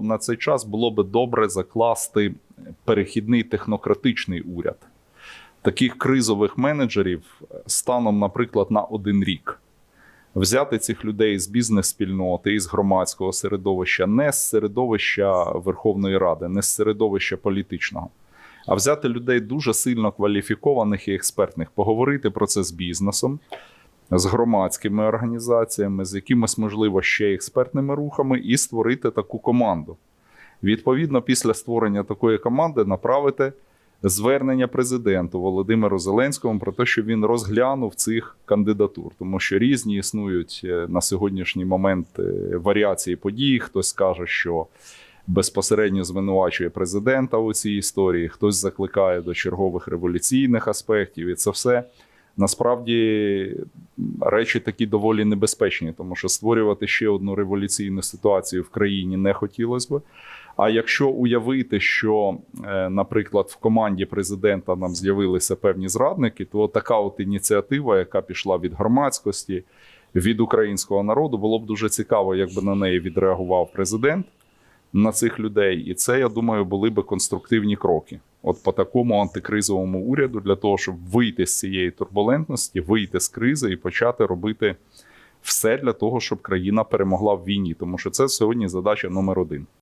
на цей час було би добре закласти перехідний технократичний уряд таких кризових менеджерів станом, наприклад, на один рік. Взяти цих людей з бізнес-спільноти і з громадського середовища, не з середовища Верховної Ради, не з середовища політичного, а взяти людей дуже сильно кваліфікованих і експертних, поговорити про це з бізнесом, з громадськими організаціями, з якимись, можливо, ще експертними рухами, і створити таку команду. Відповідно, після створення такої команди направити звернення президенту Володимиру Зеленському про те, що він розглянув цих кандидатур, тому що різні існують е, на сьогоднішній момент е, варіації подій. Хтось каже, що безпосередньо звинувачує президента у цій історії, хтось закликає до чергових революційних аспектів, і це все. Насправді речі такі доволі небезпечні, тому що створювати ще одну революційну ситуацію в країні не хотілося би. А якщо уявити, що, е, наприклад, в команді президента нам з'явилися певні зрадники, то така от ініціатива, яка пішла від громадськості, від українського народу, було б дуже цікаво, як би на неї відреагував президент на цих людей. І це, я думаю, були би конструктивні кроки. От по такому антикризовому уряду, для того, щоб вийти з цієї турбулентності, вийти з кризи і почати робити все для того, щоб країна перемогла в війні, тому що це сьогодні задача номер один.